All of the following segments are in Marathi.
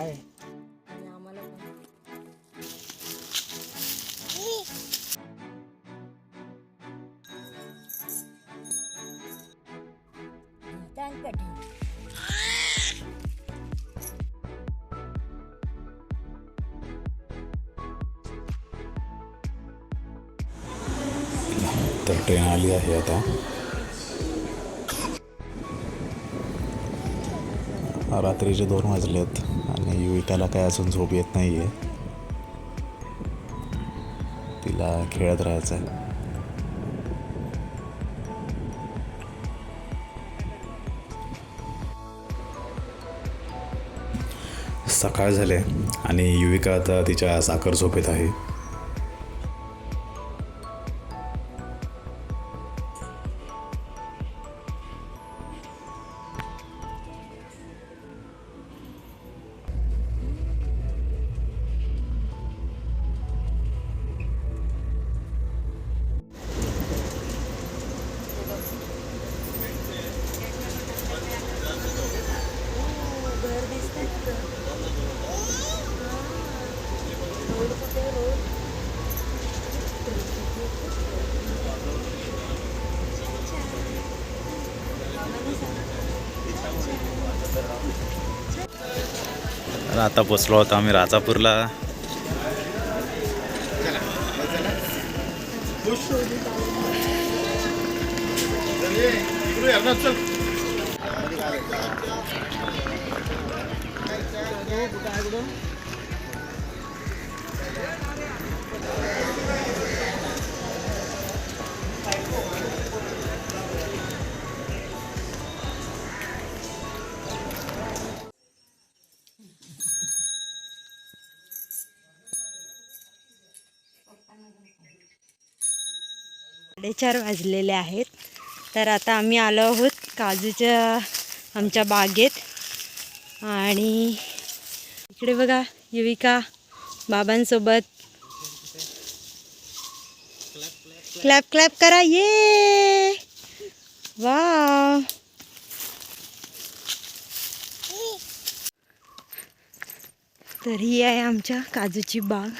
काय? आणि आम्हाला पण. तर ट्रेन आली आहे आता. रात्रीचे दोन वाजले आहेत आणि युविकाला काय अजून झोप येत नाही आहे तिला खेळत राहायचं आहे सकाळ झाले आणि युविका आता तिच्या साखर झोपेत आहे. आता पोचलो होतो आम्ही राजापूरला. साडेचार वाजलेले आहेत. तर आता आम्ही आलो आहोत काजूच्या आमच्या बागेत. आणि इकडे बघा युविका बाबांसोबत. क्लॅप क्लॅप करा ये! वा तर ही आहे आमच्या काजूची बाग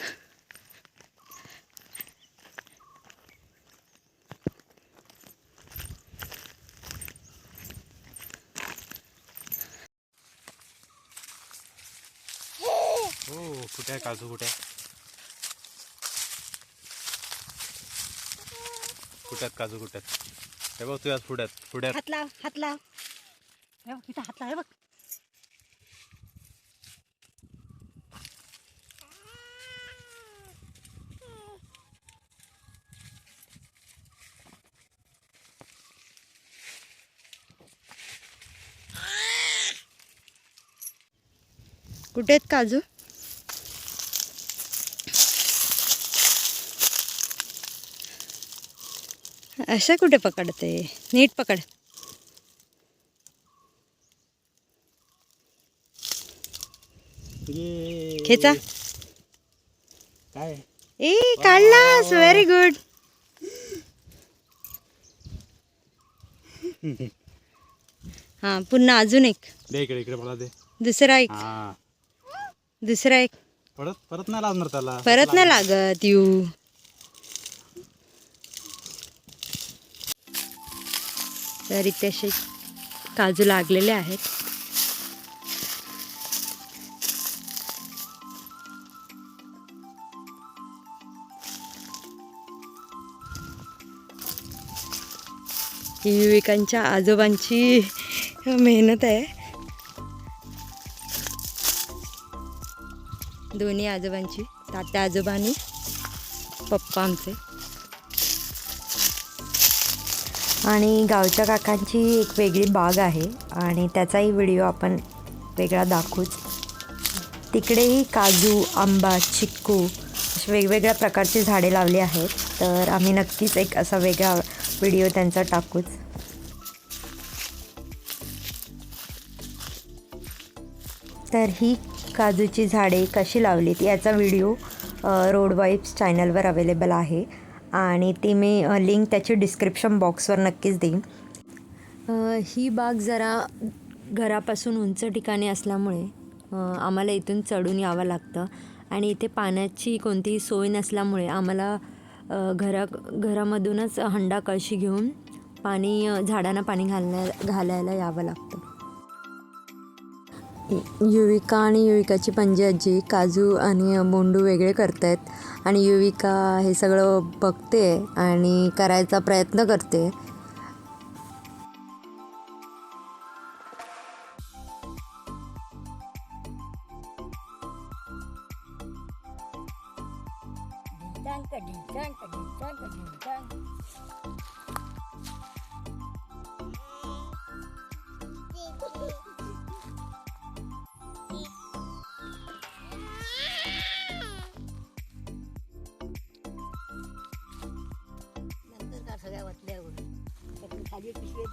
हो कुठे आहे? काजू कुठे आहे? कुठे आहेत काजू? कुठे आहेत? हे बघ तुझ्या पुढ्यात पुढ्यात हात लाव हात लाव. हे बघ इथं हात लाव हे बघ. कुठे आहेत काजू? असं कुठे पकडते? नीट पकड. खेचा. काय? ए काढलास व्हेरी गुड हा पुन्हा अजून एक. दे इकडे इकडे मला दे. दुसरा एक. हा. दुसरा एक. परत परत नाही लागणार त्याला. परत नाही लागत यू. तर इथे असे काजू लागलेले आहेत. ही युविकांच्या आजोबांची मेहनत आहे. दोन्ही आजोबांची तात्या आजोबांनी पप्पा आमचे. आणि गावच्या काकांची एक वेगळी बाग आहे आणि त्याचाही व्हिडिओ आपण वेगळा दाखवूच. तिकडेही काजू आंबा चिक्कू अशी वेगवेगळ्या प्रकारची झाडे लावली आहेत. तर आम्ही नक्कीच एक असा वेगळा व्हिडिओ त्यांचा टाकूच. तर ही काजूची झाडे कशी लावलीत याचा व्हिडिओ रोड वाईब्स चॅनलवर अवेलेबल आहे. आणि ती मी लिंक त्याची डिस्क्रिप्शन बॉक्सवर नक्कीच देईन. ही बाग जरा घरापासून उंच ठिकाणी असल्यामुळे आम्हाला इथून चढून यावं लागतं. आणि इथे पाण्याची कोणतीही सोय नसल्यामुळे आम्हाला घरा घरामधूनच हंडा कळशी घेऊन पाणी झाडांना पाणी घालण्या घालायला यावं लागतं. युविका आणि युविकाची पणजी आजी काजू आणि बोंडू वेगळे करतायत. आणि युविका हे सगळं बघते आणि करायचा प्रयत्न करते.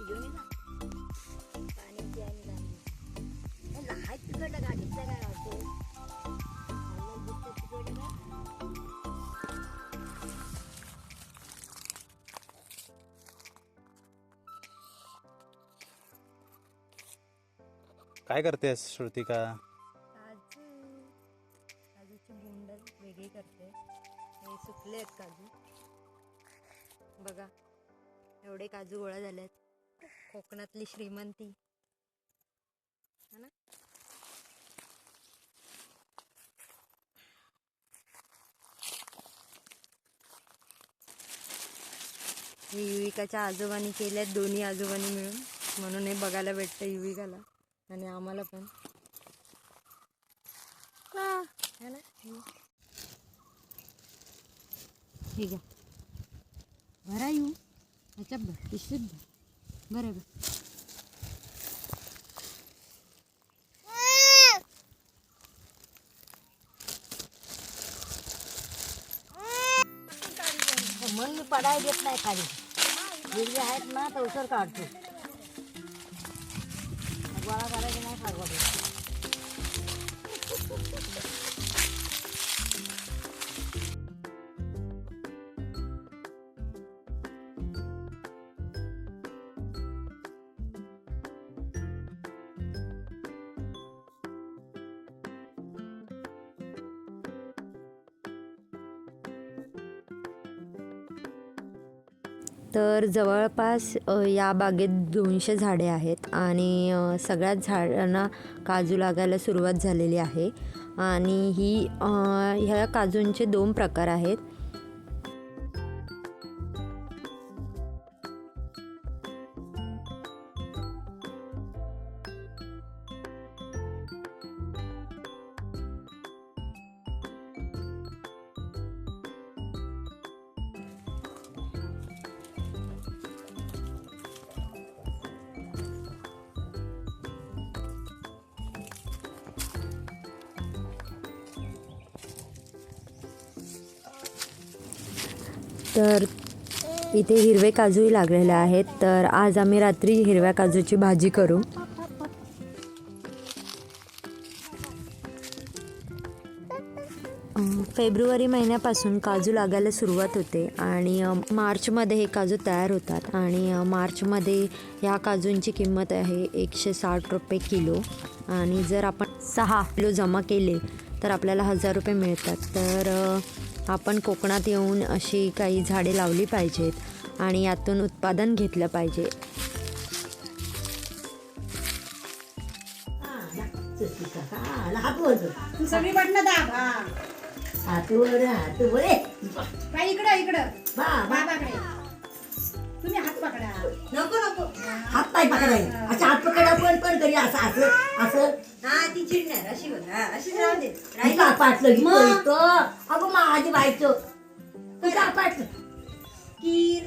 घेऊन ये ना पाण्याची आणि गाडी लहान तिकडं गाडीचा काय वाटतो online दिसतं तिकडं का? काय करतेस श्रुतिका? काजू. काजूची बोंड वेगळी करते. हे सुकले आहेत काजू. बघा एवढे काजू गोळा झाले आहेत कोकणातली श्रीमंती. है ना? हे युविकाच्या आजोबांनी केल्यात दोन्ही आजोबांनी मिळून. म्हणून हे बघायला भेटतं युविकाला आणि आम्हाला पण. ना? ठीक आहे. भरा येऊ ह्याच्यात भर. पिशवीत भर. बरं बरं. मन मी पडाय देत नाही खाली. हिरवे आहेत ना तर उसर काढतो. गोळा काढायचे नाही फार तर जवळपास या बागेत दोनशे झाडे आहेत आणि सगळ्यात सगळ्याच झाडांना काजू लागायला सुरुवात झालेली आहे. आणि ही ह्या काजूंचे दोन प्रकार आहेत. तर इथे हिरवे काजूही लागलेले आहेत. तर आज आम्ही रात्री हिरव्या काजूची भाजी करू. फेब्रुवारी महिन्यापासून काजू लागायला सुरुवात होते आणि मार्चमध्ये हे काजू तयार होतात आणि मार्चमध्ये ह्या काजूंची किंमत आहे एकशे साठ रुपये किलो. आणि जर आपण सहा किलो जमा केले तर आपल्याला हजार रुपये मिळतात. तर आपण कोकणात येऊन अशी काही झाडे लावली पाहिजेत आणि यातून उत्पादन घेतलं पाहिजे. तू सगळी बटणं दाब. हा. हातवर हातवर काय इकडं इकडं. बाबाकडे. तुम्ही हात पकडा. नको नको. हात पाय पकडाय अच्छा हात पकडा पण पण करी असं असं असं. हा ती चिडणार अशी बघ हा नाही का पाटलं इथं अगं माझी बायचं कसं पाटलं. की